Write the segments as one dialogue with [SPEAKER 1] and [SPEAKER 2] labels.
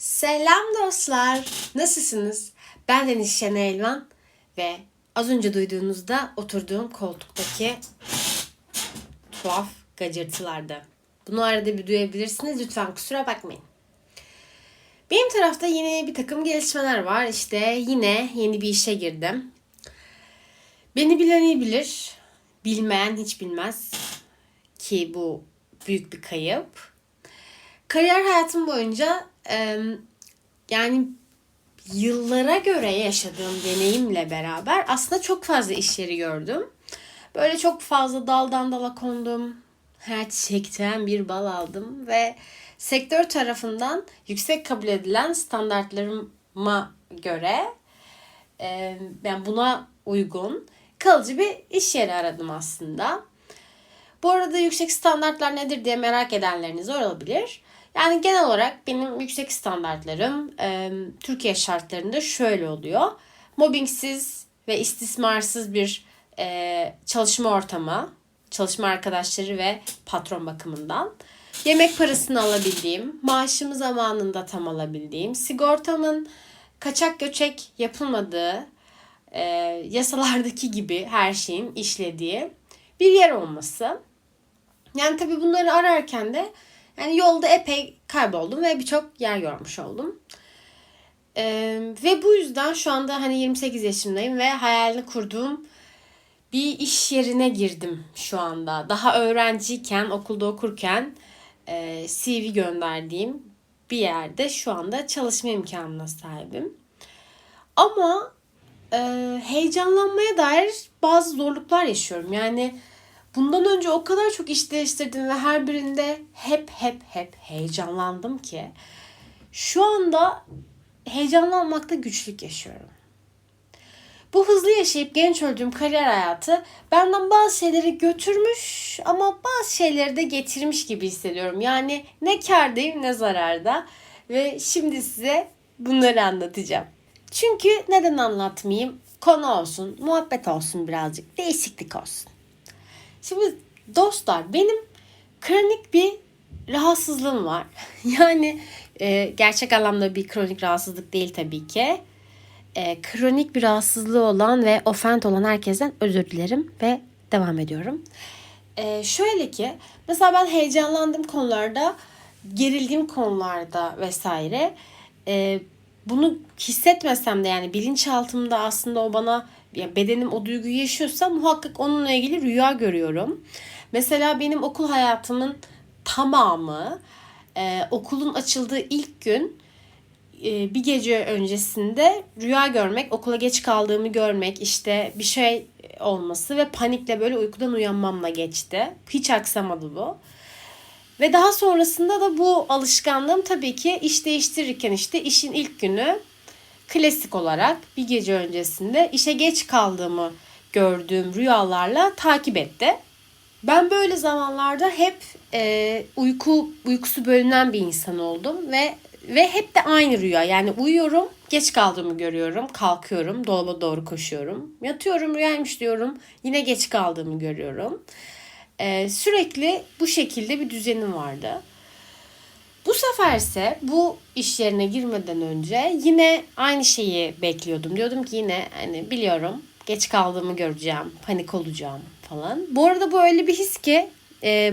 [SPEAKER 1] Selam dostlar. Nasılsınız? Ben Deniz Şenay Elvan ve az önce duyduğunuzda oturduğum koltuktaki tuhaf gacırtılardı. Bunu arada bir duyabilirsiniz. Lütfen kusura bakmayın. Benim tarafta yine bir takım gelişmeler var. İşte yine yeni bir işe girdim. Beni bilen iyi bilir. Bilmeyen hiç bilmez. Ki bu büyük bir kayıp. Kariyer hayatım boyunca yani yıllara göre yaşadığım deneyimle beraber aslında çok fazla iş yeri gördüm. Böyle çok fazla daldan dala kondum. Her çiçekten bir bal aldım ve sektör tarafından yüksek kabul edilen standartlarıma göre ben buna uygun kalıcı bir iş yeri aradım aslında. Bu arada yüksek standartlar nedir diye merak edenleriniz olabilir. Yani genel olarak benim yüksek standartlarım e, Türkiye şartlarında şöyle oluyor. Mobbingsiz ve istismarsız bir e, çalışma ortamı, çalışma arkadaşları ve patron bakımından. Yemek parasını alabildiğim, maaşımı zamanında tam alabildiğim, sigortamın kaçak göçek yapılmadığı, e, yasalardaki gibi her şeyin işlediği bir yer olması. Yani tabii bunları ararken de yani yolda epey kayboldum ve birçok yer görmüş oldum. Ee, ve bu yüzden şu anda hani 28 yaşındayım ve hayalini kurduğum bir iş yerine girdim şu anda. Daha öğrenciyken, okulda okurken e, CV gönderdiğim bir yerde şu anda çalışma imkanına sahibim. Ama e, heyecanlanmaya dair bazı zorluklar yaşıyorum. Yani bundan önce o kadar çok iş değiştirdim ve her birinde hep hep hep heyecanlandım ki şu anda heyecanlanmakta güçlük yaşıyorum. Bu hızlı yaşayıp genç öldüğüm kariyer hayatı benden bazı şeyleri götürmüş ama bazı şeyleri de getirmiş gibi hissediyorum. Yani ne kardayım ne zararda ve şimdi size bunları anlatacağım. Çünkü neden anlatmayayım? Konu olsun, muhabbet olsun birazcık, değişiklik olsun. Şimdi dostlar benim kronik bir rahatsızlığım var. Yani e, gerçek anlamda bir kronik rahatsızlık değil tabii ki. E, kronik bir rahatsızlığı olan ve ofent olan herkesten özür dilerim ve devam ediyorum. E, şöyle ki mesela ben heyecanlandığım konularda, gerildiğim konularda vesaire e, bunu hissetmesem de yani bilinçaltımda aslında o bana yani bedenim o duyguyu yaşıyorsa muhakkak onunla ilgili rüya görüyorum. Mesela benim okul hayatımın tamamı e, okulun açıldığı ilk gün e, bir gece öncesinde rüya görmek, okula geç kaldığımı görmek, işte bir şey olması ve panikle böyle uykudan uyanmamla geçti. Hiç aksamadı bu. Ve daha sonrasında da bu alışkanlığım tabii ki iş değiştirirken işte işin ilk günü klasik olarak bir gece öncesinde işe geç kaldığımı gördüğüm rüyalarla takip etti. Ben böyle zamanlarda hep e, uyku uykusu bölünen bir insan oldum ve ve hep de aynı rüya. Yani uyuyorum, geç kaldığımı görüyorum, kalkıyorum, dolaba doğru koşuyorum. Yatıyorum, rüyaymış diyorum, yine geç kaldığımı görüyorum. E, sürekli bu şekilde bir düzenim vardı. Bu seferse bu iş yerine girmeden önce yine aynı şeyi bekliyordum. Diyordum ki yine hani biliyorum geç kaldığımı göreceğim, panik olacağım falan. Bu arada bu öyle bir his ki e,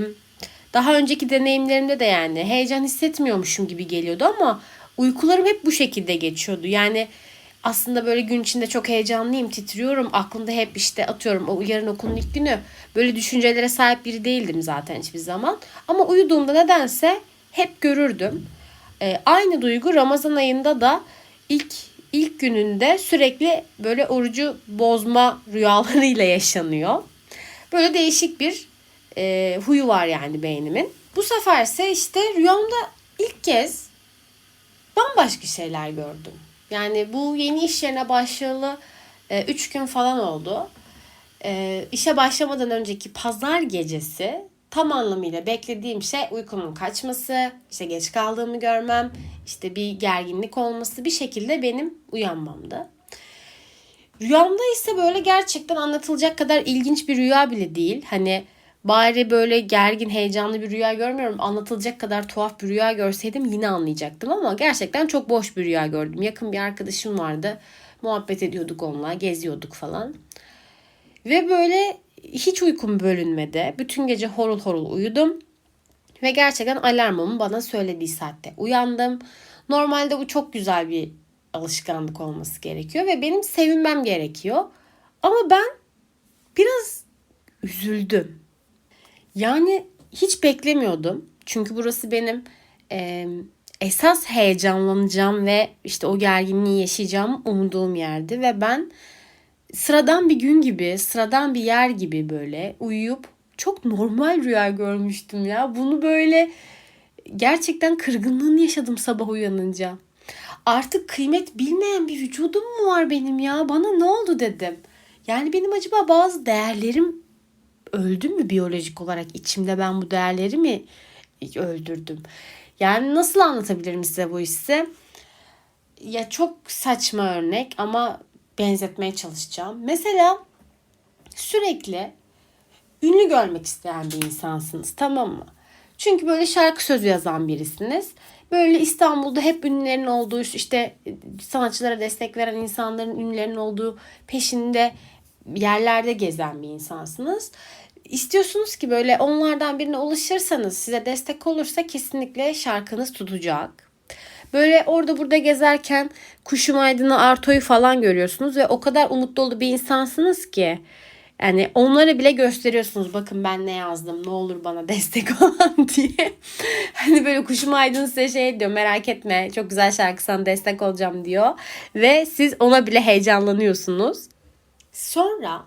[SPEAKER 1] daha önceki deneyimlerimde de yani heyecan hissetmiyormuşum gibi geliyordu ama uykularım hep bu şekilde geçiyordu. Yani aslında böyle gün içinde çok heyecanlıyım, titriyorum. Aklımda hep işte atıyorum o yarın okulun ilk günü. Böyle düşüncelere sahip biri değildim zaten hiçbir zaman. Ama uyuduğumda nedense hep görürdüm. E, aynı duygu Ramazan ayında da ilk ilk gününde sürekli böyle orucu bozma rüyalarıyla yaşanıyor. Böyle değişik bir e, huyu var yani beynimin. Bu seferse işte rüyamda ilk kez bambaşka şeyler gördüm. Yani bu yeni iş yerine başlayalı 3 e, gün falan oldu. E, işe başlamadan önceki pazar gecesi tam anlamıyla beklediğim şey uykumun kaçması, işte geç kaldığımı görmem, işte bir gerginlik olması bir şekilde benim uyanmamdı. Rüyamda ise böyle gerçekten anlatılacak kadar ilginç bir rüya bile değil. Hani bari böyle gergin, heyecanlı bir rüya görmüyorum. Anlatılacak kadar tuhaf bir rüya görseydim yine anlayacaktım ama gerçekten çok boş bir rüya gördüm. Yakın bir arkadaşım vardı. Muhabbet ediyorduk onunla, geziyorduk falan. Ve böyle hiç uykum bölünmedi. Bütün gece horul horul uyudum. Ve gerçekten alarmımın bana söylediği saatte uyandım. Normalde bu çok güzel bir alışkanlık olması gerekiyor ve benim sevinmem gerekiyor. Ama ben biraz üzüldüm. Yani hiç beklemiyordum. Çünkü burası benim e, esas heyecanlanacağım ve işte o gerginliği yaşayacağım umduğum yerdi ve ben sıradan bir gün gibi, sıradan bir yer gibi böyle uyuyup çok normal rüya görmüştüm ya. Bunu böyle gerçekten kırgınlığını yaşadım sabah uyanınca. Artık kıymet bilmeyen bir vücudum mu var benim ya? Bana ne oldu dedim. Yani benim acaba bazı değerlerim öldü mü biyolojik olarak? içimde ben bu değerleri mi öldürdüm? Yani nasıl anlatabilirim size bu hissi? Ya çok saçma örnek ama benzetmeye çalışacağım. Mesela sürekli ünlü görmek isteyen bir insansınız tamam mı? Çünkü böyle şarkı sözü yazan birisiniz. Böyle İstanbul'da hep ünlülerin olduğu işte sanatçılara destek veren insanların ünlülerin olduğu peşinde yerlerde gezen bir insansınız. İstiyorsunuz ki böyle onlardan birine ulaşırsanız size destek olursa kesinlikle şarkınız tutacak. Böyle orada burada gezerken Kuşum Aydın'ı Arto'yu falan görüyorsunuz ve o kadar umutlu dolu bir insansınız ki yani onlara bile gösteriyorsunuz bakın ben ne yazdım ne olur bana destek olan diye. hani böyle kuşum aydın size şey diyor merak etme çok güzel şarkı sana destek olacağım diyor. Ve siz ona bile heyecanlanıyorsunuz. Sonra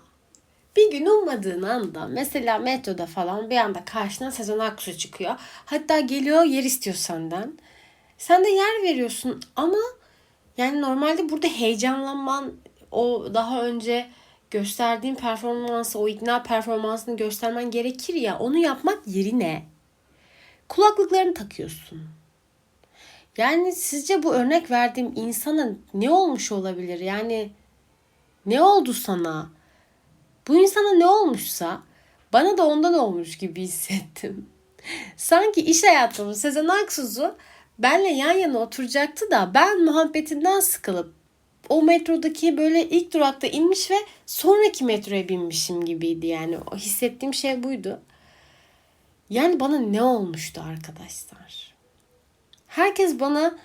[SPEAKER 1] bir gün ummadığın anda mesela metroda falan bir anda karşına Sezen Aksu çıkıyor. Hatta geliyor yer istiyor senden. Sen de yer veriyorsun ama yani normalde burada heyecanlanman o daha önce gösterdiğin performansı, o ikna performansını göstermen gerekir ya. Onu yapmak yerine kulaklıklarını takıyorsun. Yani sizce bu örnek verdiğim insanın ne olmuş olabilir? Yani ne oldu sana? Bu insana ne olmuşsa bana da ondan olmuş gibi hissettim. Sanki iş hayatımın Sezen Aksu'su benle yan yana oturacaktı da ben muhabbetinden sıkılıp o metrodaki böyle ilk durakta inmiş ve sonraki metroya binmişim gibiydi yani. O hissettiğim şey buydu. Yani bana ne olmuştu arkadaşlar? Herkes bana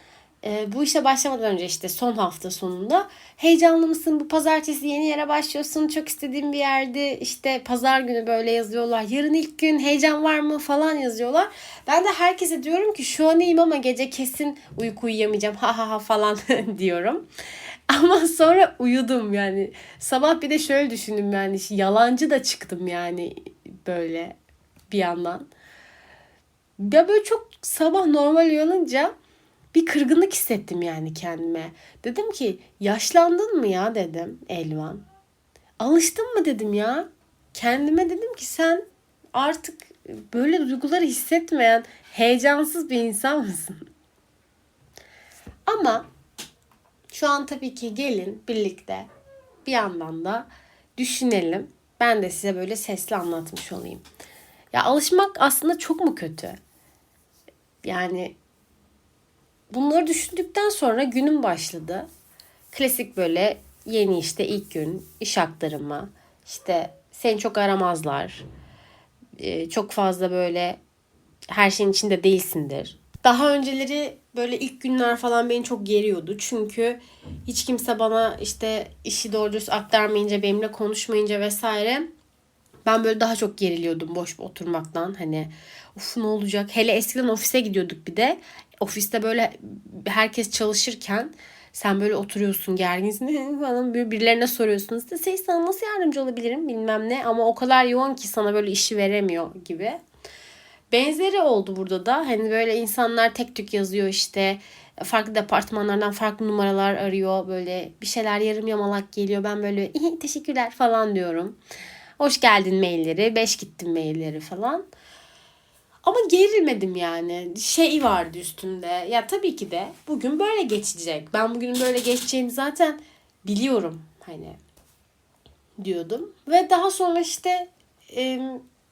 [SPEAKER 1] e, bu işe başlamadan önce işte son hafta sonunda heyecanlı mısın? Bu pazartesi yeni yere başlıyorsun. Çok istediğim bir yerde işte pazar günü böyle yazıyorlar. Yarın ilk gün heyecan var mı falan yazıyorlar. Ben de herkese diyorum ki şu an iyiyim ama gece kesin uyku uyuyamayacağım ha ha ha falan diyorum. Ama sonra uyudum yani. Sabah bir de şöyle düşündüm yani yalancı da çıktım yani böyle bir yandan. Ya böyle çok sabah normal uyanınca bir kırgınlık hissettim yani kendime. Dedim ki yaşlandın mı ya dedim Elvan. Alıştın mı dedim ya. Kendime dedim ki sen artık böyle duyguları hissetmeyen heyecansız bir insan mısın? Ama şu an tabii ki gelin birlikte bir yandan da düşünelim. Ben de size böyle sesli anlatmış olayım. Ya alışmak aslında çok mu kötü? Yani bunları düşündükten sonra günüm başladı. Klasik böyle yeni işte ilk gün iş aktarımı. İşte seni çok aramazlar. Ee, çok fazla böyle her şeyin içinde değilsindir. Daha önceleri böyle ilk günler falan beni çok geriyordu. Çünkü hiç kimse bana işte işi doğru düz aktarmayınca, benimle konuşmayınca vesaire ben böyle daha çok geriliyordum boş oturmaktan. Hani uf ne olacak? Hele eskiden ofise gidiyorduk bir de. Ofiste böyle herkes çalışırken sen böyle oturuyorsun gerginsin falan birilerine soruyorsun. İşte şey sana nasıl yardımcı olabilirim bilmem ne ama o kadar yoğun ki sana böyle işi veremiyor gibi. Benzeri oldu burada da. Hani böyle insanlar tek tük yazıyor işte. Farklı departmanlardan farklı numaralar arıyor. Böyle bir şeyler yarım yamalak geliyor. Ben böyle teşekkürler falan diyorum. Hoş geldin mailleri, beş gittim mailleri falan. Ama gerilmedim yani. Şey vardı üstümde. Ya tabii ki de bugün böyle geçecek. Ben bugün böyle geçeceğini zaten biliyorum hani diyordum. Ve daha sonra işte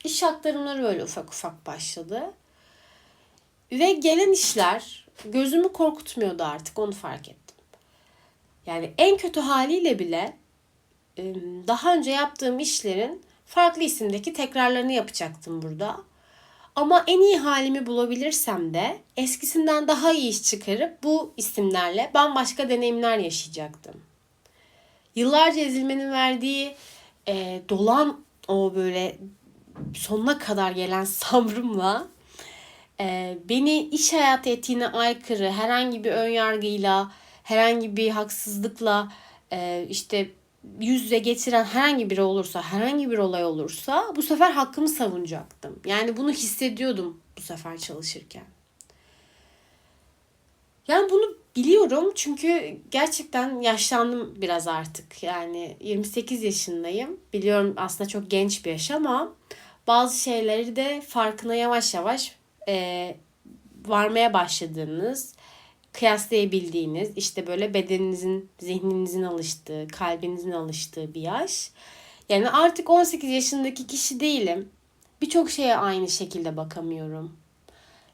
[SPEAKER 1] iş aktarımları böyle ufak ufak başladı. Ve gelen işler gözümü korkutmuyordu artık onu fark ettim. Yani en kötü haliyle bile daha önce yaptığım işlerin farklı isimdeki tekrarlarını yapacaktım burada. Ama en iyi halimi bulabilirsem de eskisinden daha iyi iş çıkarıp bu isimlerle bambaşka deneyimler yaşayacaktım. Yıllarca ezilmenin verdiği e, dolan o böyle sonuna kadar gelen sabrımla e, beni iş hayatı etiğine aykırı herhangi bir ön yargıyla, herhangi bir haksızlıkla e, işte yüz yüze getiren herhangi biri olursa, herhangi bir olay olursa bu sefer hakkımı savunacaktım. Yani bunu hissediyordum bu sefer çalışırken. Yani bunu biliyorum çünkü gerçekten yaşlandım biraz artık. Yani 28 yaşındayım. Biliyorum aslında çok genç bir yaş ama bazı şeyleri de farkına yavaş yavaş e, varmaya başladığınız, kıyaslayabildiğiniz, işte böyle bedeninizin, zihninizin alıştığı, kalbinizin alıştığı bir yaş. Yani artık 18 yaşındaki kişi değilim. Birçok şeye aynı şekilde bakamıyorum.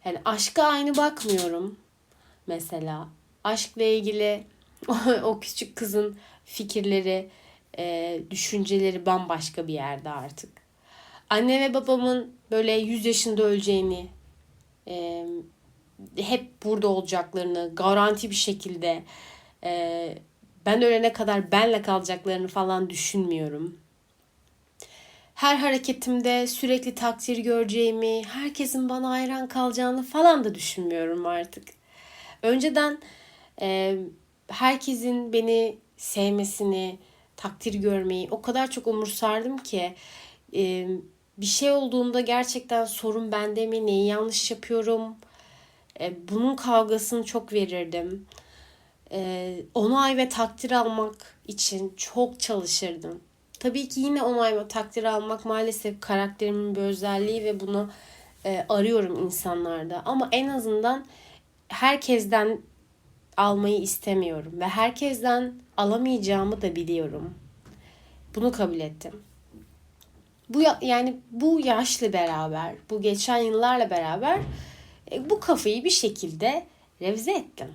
[SPEAKER 1] Yani aşka aynı bakmıyorum mesela. Aşkla ilgili o, küçük kızın fikirleri, e, düşünceleri bambaşka bir yerde artık. Anne ve babamın böyle 100 yaşında öleceğini, e, hep burada olacaklarını, garanti bir şekilde e, ben ölene kadar benle kalacaklarını falan düşünmüyorum. Her hareketimde sürekli takdir göreceğimi, herkesin bana hayran kalacağını falan da düşünmüyorum artık. Önceden e, herkesin beni sevmesini, takdir görmeyi o kadar çok umursardım ki e, bir şey olduğunda gerçekten sorun bende mi, neyi yanlış yapıyorum, e, bunun kavgasını çok verirdim. E, onay ve takdir almak için çok çalışırdım. Tabii ki yine onay ve takdir almak maalesef karakterimin bir özelliği ve bunu e, arıyorum insanlarda. Ama en azından herkesten almayı istemiyorum ve herkesten alamayacağımı da biliyorum. Bunu kabul ettim. Bu yani bu yaşla beraber, bu geçen yıllarla beraber e, bu kafayı bir şekilde revize ettim.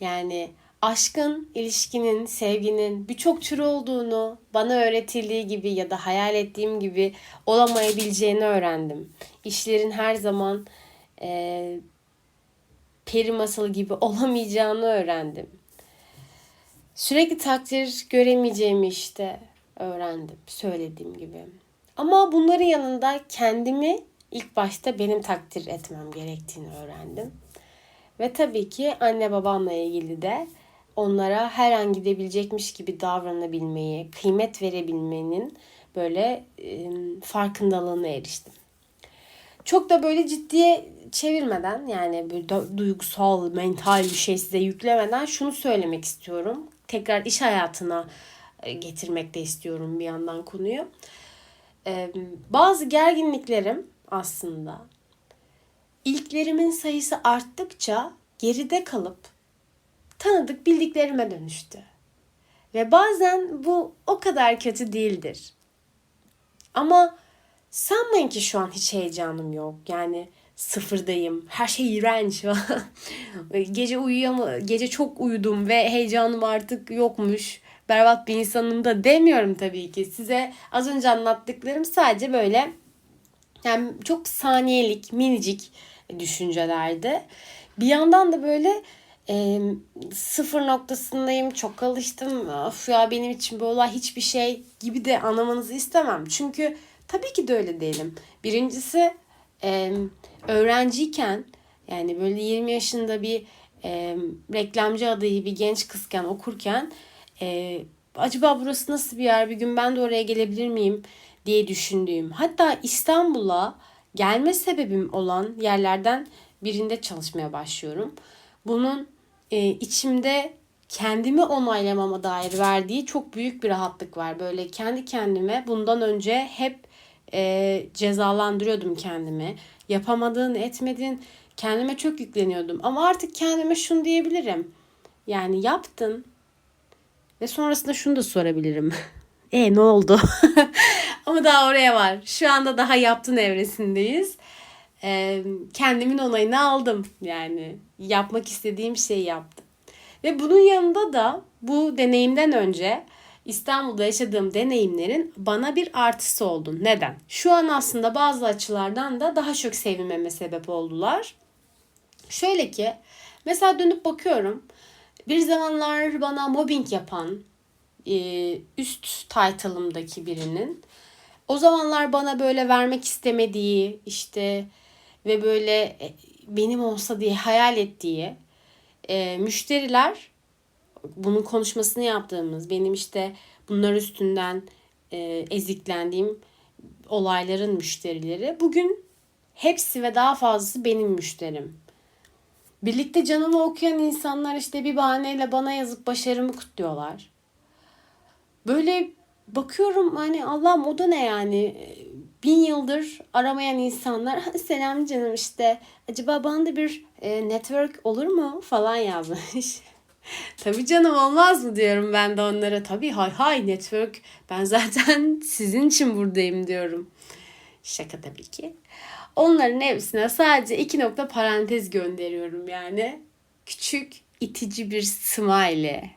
[SPEAKER 1] Yani aşkın, ilişkinin, sevginin birçok türü olduğunu bana öğretildiği gibi ya da hayal ettiğim gibi olamayabileceğini öğrendim. İşlerin her zaman e, peri masalı gibi olamayacağını öğrendim. Sürekli takdir göremeyeceğimi işte öğrendim söylediğim gibi. Ama bunların yanında kendimi ilk başta benim takdir etmem gerektiğini öğrendim. Ve tabii ki anne babamla ilgili de onlara her an gidebilecekmiş gibi davranabilmeyi, kıymet verebilmenin böyle e, farkındalığına eriştim. Çok da böyle ciddiye çevirmeden yani böyle duygusal, mental bir şey size yüklemeden şunu söylemek istiyorum. Tekrar iş hayatına getirmek de istiyorum bir yandan konuyu. Ee, bazı gerginliklerim aslında ilklerimin sayısı arttıkça geride kalıp tanıdık bildiklerime dönüştü. Ve bazen bu o kadar kötü değildir. Ama sanmayın ki şu an hiç heyecanım yok. Yani sıfırdayım. Her şey iğrenç. gece uyuyam gece çok uyudum ve heyecanım artık yokmuş. Berbat bir insanım da demiyorum tabii ki. Size az önce anlattıklarım sadece böyle yani çok saniyelik, minicik düşüncelerdi. Bir yandan da böyle e, sıfır noktasındayım, çok alıştım. Of ya benim için bu olay hiçbir şey gibi de anlamanızı istemem. Çünkü tabii ki de öyle değilim. Birincisi e, öğrenciyken yani böyle 20 yaşında bir e, reklamcı adayı bir genç kızken okurken e, acaba burası nasıl bir yer bir gün ben de oraya gelebilir miyim diye düşündüğüm hatta İstanbul'a gelme sebebim olan yerlerden birinde çalışmaya başlıyorum. Bunun e, içimde kendimi onaylamama dair verdiği çok büyük bir rahatlık var. Böyle kendi kendime bundan önce hep e, cezalandırıyordum kendimi. Yapamadığın, etmedin. Kendime çok yükleniyordum. Ama artık kendime şunu diyebilirim. Yani yaptın. Ve sonrasında şunu da sorabilirim. e ne oldu? Ama daha oraya var. Şu anda daha yaptın evresindeyiz. Ee, kendimin onayını aldım. Yani yapmak istediğim şeyi yaptım. Ve bunun yanında da bu deneyimden önce İstanbul'da yaşadığım deneyimlerin bana bir artısı oldu. Neden? Şu an aslında bazı açılardan da daha çok sevinmeme sebep oldular. Şöyle ki mesela dönüp bakıyorum. Bir zamanlar bana mobbing yapan üst title'ımdaki birinin o zamanlar bana böyle vermek istemediği işte ve böyle e, benim olsa diye hayal ettiği e, müşteriler bunun konuşmasını yaptığımız benim işte bunlar üstünden e, eziklendiğim olayların müşterileri bugün hepsi ve daha fazlası benim müşterim. Birlikte canımı okuyan insanlar işte bir bahaneyle bana yazıp başarımı kutluyorlar. Böyle bakıyorum hani Allah'ım o da ne yani bin yıldır aramayan insanlar selam canım işte acaba bana da bir e, network olur mu falan yazmış. Tabii canım olmaz mı diyorum ben de onlara. Tabii hay hay network ben zaten sizin için buradayım diyorum. Şaka tabii ki. Onların hepsine sadece iki nokta parantez gönderiyorum yani. Küçük itici bir smile.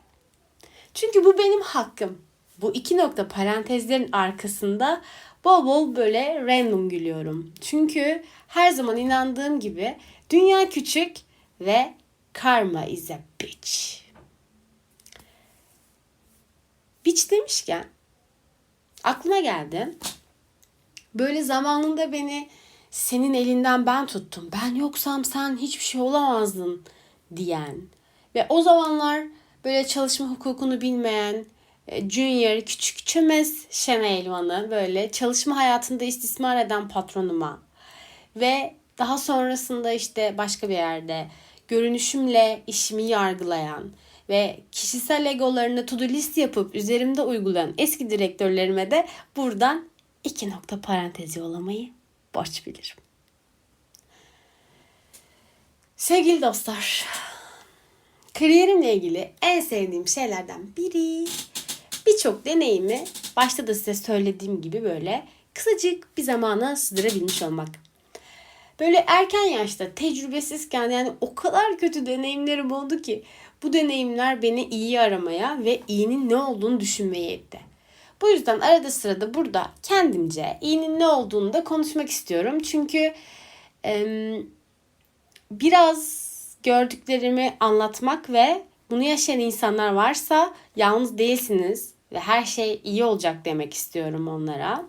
[SPEAKER 1] Çünkü bu benim hakkım. Bu iki nokta parantezlerin arkasında bol bol böyle random gülüyorum. Çünkü her zaman inandığım gibi dünya küçük ve karma is a bitch. Bitch demişken aklıma geldi. Böyle zamanında beni senin elinden ben tuttum. Ben yoksam sen hiçbir şey olamazdın diyen ve o zamanlar böyle çalışma hukukunu bilmeyen junior küçük çömez şeme elvanı böyle çalışma hayatında istismar eden patronuma ve daha sonrasında işte başka bir yerde görünüşümle işimi yargılayan ve kişisel egolarını to-do list yapıp üzerimde uygulayan eski direktörlerime de buradan iki nokta parantez yollamayı borç bilirim. Sevgili dostlar, kariyerimle ilgili en sevdiğim şeylerden biri birçok deneyimi başta da size söylediğim gibi böyle kısacık bir zamana sığdırabilmiş olmak. Böyle erken yaşta tecrübesizken yani o kadar kötü deneyimlerim oldu ki bu deneyimler beni iyi aramaya ve iyinin ne olduğunu düşünmeye etti. Bu yüzden arada sırada burada kendimce iyinin ne olduğunu da konuşmak istiyorum. Çünkü e, biraz gördüklerimi anlatmak ve bunu yaşayan insanlar varsa yalnız değilsiniz ve her şey iyi olacak demek istiyorum onlara.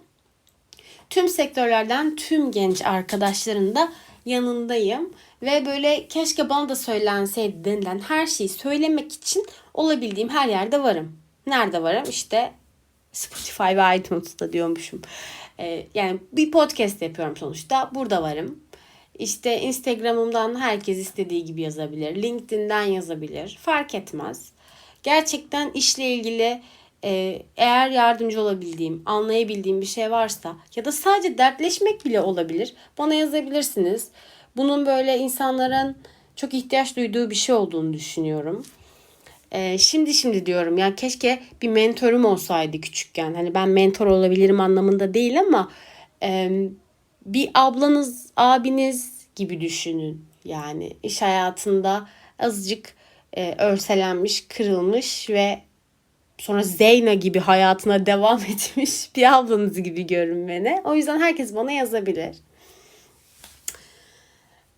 [SPEAKER 1] Tüm sektörlerden tüm genç arkadaşların da yanındayım ve böyle keşke bana da söylenseydi denilen her şeyi söylemek için olabildiğim her yerde varım. Nerede varım? İşte Spotify ve iTunes'ta diyormuşum. Ee, yani bir podcast yapıyorum sonuçta. Burada varım. İşte Instagram'ımdan herkes istediği gibi yazabilir. LinkedIn'den yazabilir. Fark etmez. Gerçekten işle ilgili e, eğer yardımcı olabildiğim, anlayabildiğim bir şey varsa ya da sadece dertleşmek bile olabilir. Bana yazabilirsiniz. Bunun böyle insanların çok ihtiyaç duyduğu bir şey olduğunu düşünüyorum. Ee, şimdi şimdi diyorum ya keşke bir mentorum olsaydı küçükken. Hani ben mentor olabilirim anlamında değil ama e, bir ablanız, abiniz gibi düşünün. Yani iş hayatında azıcık e, örselenmiş, kırılmış ve sonra Zeyna gibi hayatına devam etmiş bir ablanız gibi görün beni. O yüzden herkes bana yazabilir.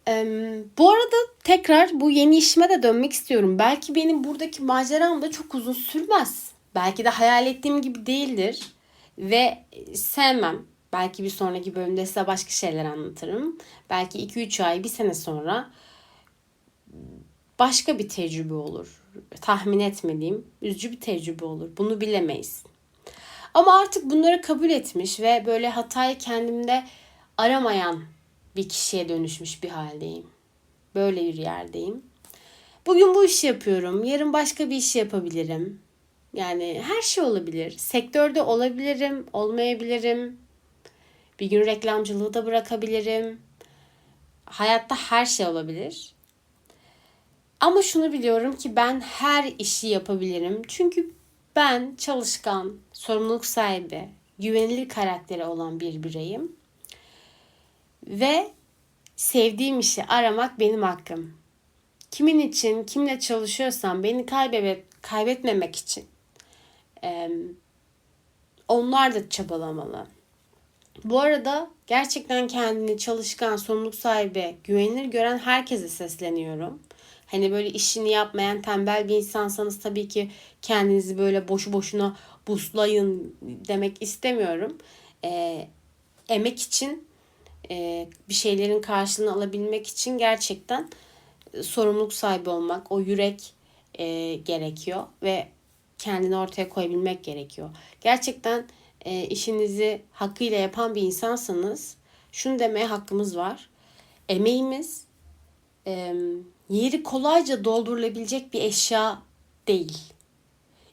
[SPEAKER 1] Ee, bu arada tekrar bu yeni işime de dönmek istiyorum. Belki benim buradaki maceram da çok uzun sürmez. Belki de hayal ettiğim gibi değildir. Ve sevmem. Belki bir sonraki bölümde size başka şeyler anlatırım. Belki 2-3 ay, bir sene sonra başka bir tecrübe olur. Tahmin etmediğim, üzücü bir tecrübe olur. Bunu bilemeyiz. Ama artık bunları kabul etmiş ve böyle hatayı kendimde aramayan bir kişiye dönüşmüş bir haldeyim. Böyle bir yerdeyim. Bugün bu işi yapıyorum. Yarın başka bir iş yapabilirim. Yani her şey olabilir. Sektörde olabilirim, olmayabilirim. Bir gün reklamcılığı da bırakabilirim. Hayatta her şey olabilir. Ama şunu biliyorum ki ben her işi yapabilirim. Çünkü ben çalışkan, sorumluluk sahibi, güvenilir karakteri olan bir bireyim. Ve sevdiğim işi aramak benim hakkım. Kimin için, kimle çalışıyorsam beni kaybet, kaybetmemek için e, onlar da çabalamalı. Bu arada gerçekten kendini çalışkan, sorumluluk sahibi, güvenilir gören herkese sesleniyorum. Hani böyle işini yapmayan tembel bir insansanız tabii ki kendinizi böyle boşu boşuna buslayın demek istemiyorum. E, emek için e, bir şeylerin karşılığını alabilmek için gerçekten sorumluluk sahibi olmak, o yürek e, gerekiyor ve kendini ortaya koyabilmek gerekiyor. Gerçekten e, işinizi hakkıyla yapan bir insansanız şunu demeye hakkımız var. Emeğimiz e, yeri kolayca doldurulabilecek bir eşya değil.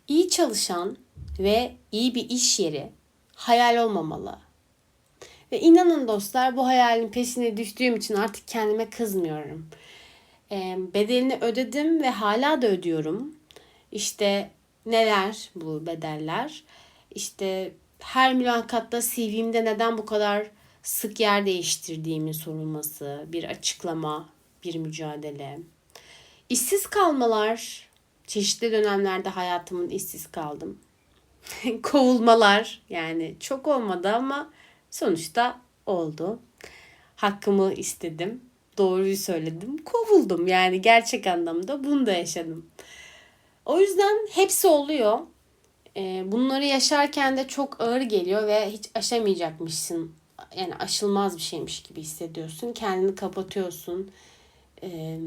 [SPEAKER 1] İyi çalışan ve iyi bir iş yeri hayal olmamalı. Ve inanın dostlar bu hayalin peşine düştüğüm için artık kendime kızmıyorum. E, bedelini ödedim ve hala da ödüyorum. İşte neler bu bedeller? İşte her mülakatta CV'mde neden bu kadar sık yer değiştirdiğimin sorulması, bir açıklama, bir mücadele. İşsiz kalmalar, çeşitli dönemlerde hayatımın işsiz kaldım. Kovulmalar yani çok olmadı ama sonuçta oldu. Hakkımı istedim. Doğruyu söyledim. Kovuldum yani gerçek anlamda bunu da yaşadım. O yüzden hepsi oluyor. Ee, bunları yaşarken de çok ağır geliyor ve hiç aşamayacakmışsın. Yani aşılmaz bir şeymiş gibi hissediyorsun. Kendini kapatıyorsun. Ee,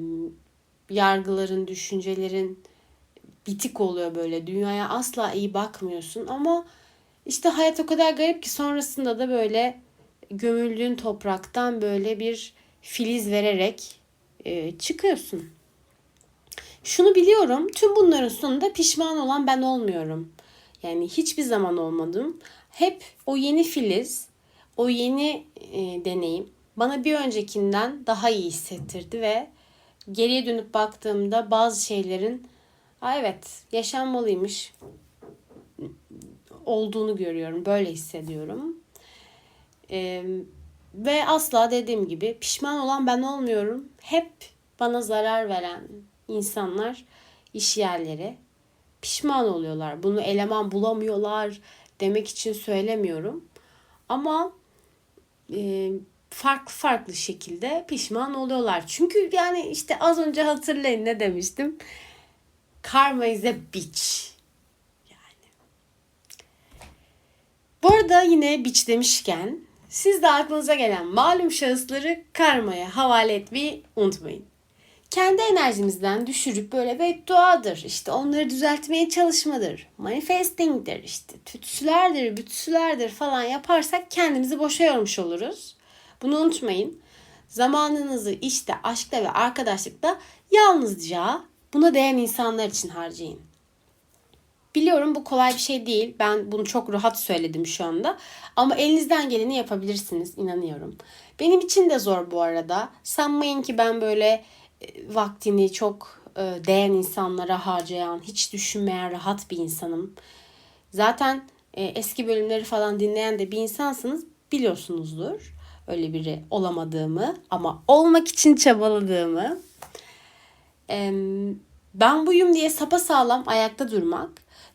[SPEAKER 1] yargıların, düşüncelerin bitik oluyor böyle. Dünyaya asla iyi bakmıyorsun ama işte hayat o kadar garip ki sonrasında da böyle gömüldüğün topraktan böyle bir filiz vererek e, çıkıyorsun. Şunu biliyorum, tüm bunların sonunda pişman olan ben olmuyorum. Yani hiçbir zaman olmadım. Hep o yeni filiz, o yeni e, deneyim bana bir öncekinden daha iyi hissettirdi ve geriye dönüp baktığımda bazı şeylerin Aa, evet yaşanmalıymış olduğunu görüyorum. Böyle hissediyorum. Ee, ve asla dediğim gibi pişman olan ben olmuyorum. Hep bana zarar veren insanlar, iş yerleri pişman oluyorlar. Bunu eleman bulamıyorlar demek için söylemiyorum. Ama e, farklı farklı şekilde pişman oluyorlar. Çünkü yani işte az önce hatırlayın ne demiştim? Karma is a bitch. Yani. Bu arada yine bitch demişken siz de aklınıza gelen malum şahısları karmaya havale etmeyi unutmayın kendi enerjimizden düşürüp böyle bedduadır, işte onları düzeltmeye çalışmadır, manifestingdir, işte tütsülerdir, bütüsülerdir falan yaparsak kendimizi boşa yormuş oluruz. Bunu unutmayın. Zamanınızı işte, aşkta ve arkadaşlıkta yalnızca buna değen insanlar için harcayın. Biliyorum bu kolay bir şey değil. Ben bunu çok rahat söyledim şu anda. Ama elinizden geleni yapabilirsiniz inanıyorum. Benim için de zor bu arada. Sanmayın ki ben böyle vaktini çok e, değen insanlara harcayan, hiç düşünmeyen rahat bir insanım. Zaten e, eski bölümleri falan dinleyen de bir insansınız biliyorsunuzdur. Öyle biri olamadığımı ama olmak için çabaladığımı. Ben buyum diye sapa sağlam ayakta durmak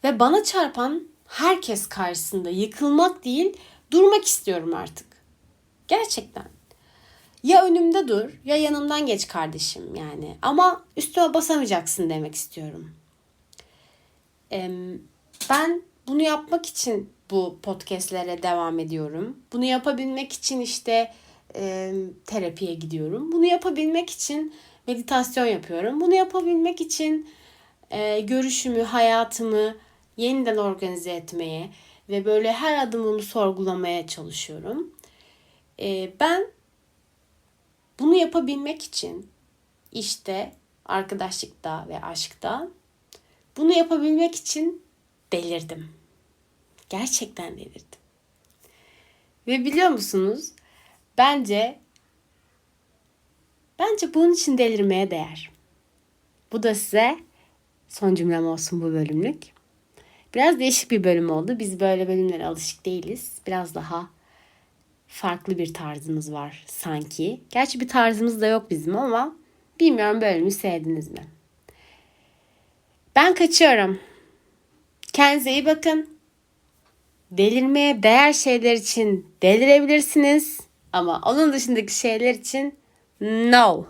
[SPEAKER 1] ve bana çarpan herkes karşısında yıkılmak değil durmak istiyorum artık. Gerçekten. Ya önümde dur ya yanımdan geç kardeşim yani. Ama üstüme basamayacaksın demek istiyorum. Ben bunu yapmak için bu podcastlere devam ediyorum. Bunu yapabilmek için işte e, terapiye gidiyorum. Bunu yapabilmek için meditasyon yapıyorum. Bunu yapabilmek için e, görüşümü, hayatımı yeniden organize etmeye ve böyle her adımımı sorgulamaya çalışıyorum. E, ben bunu yapabilmek için işte arkadaşlıkta ve aşkta bunu yapabilmek için delirdim. Gerçekten delirdim. Ve biliyor musunuz? Bence bence bunun için delirmeye değer. Bu da size son cümlem olsun bu bölümlük. Biraz değişik bir bölüm oldu. Biz böyle bölümlere alışık değiliz. Biraz daha farklı bir tarzımız var sanki. Gerçi bir tarzımız da yok bizim ama bilmiyorum bölümü sevdiniz mi? Ben kaçıyorum. Kendinize iyi bakın. Delirmeye değer şeyler için delirebilirsiniz. Ama onun dışındaki şeyler için no.